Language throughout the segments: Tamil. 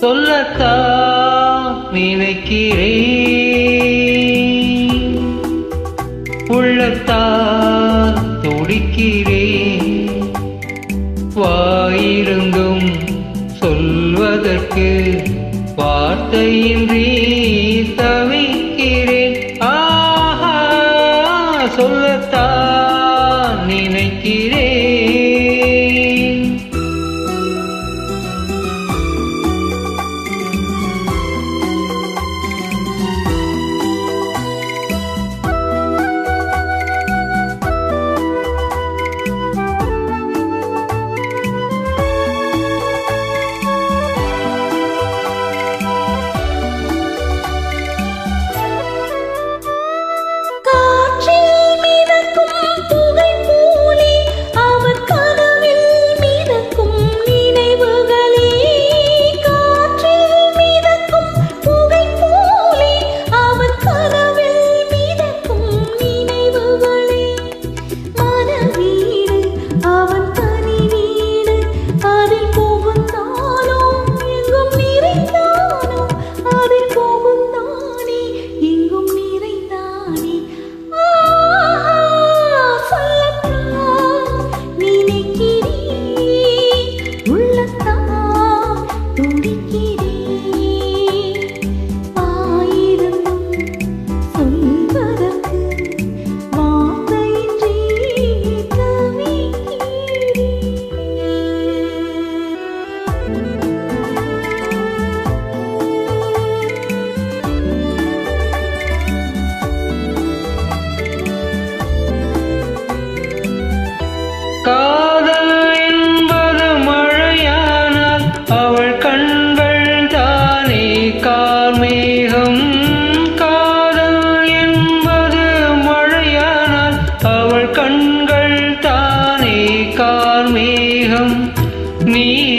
சொல்லத்தா நினைக்கிறேன். உள்ளத்தான் துடிக்கிறேன். வாயிருந்தும் சொல்வதற்கு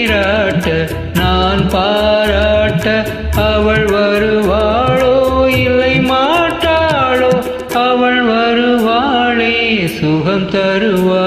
நீராட்ட நான் பாராட்ட அவள் வருவாளோ இல்லை மாட்டாளோ அவள் வருவாளே சுகம் தருவாள்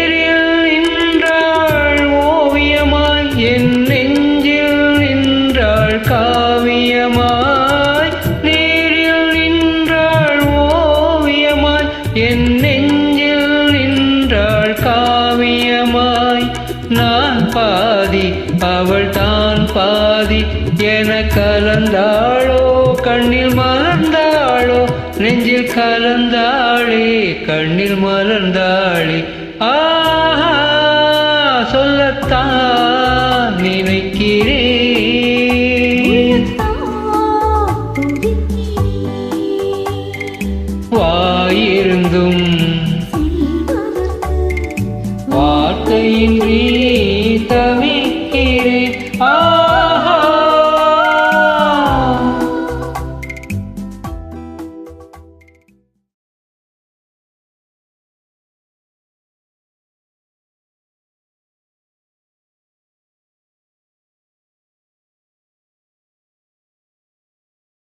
நான் பாதி அவள் தான் பாதி. என கலந்தாளோ கண்ணில் மலர்ந்தாளோ நெஞ்சில் கலந்தாளே கண்ணில் மலர்ந்தாளே. ஆஹா சொல்லத்தான் நினைக்கிறேன்.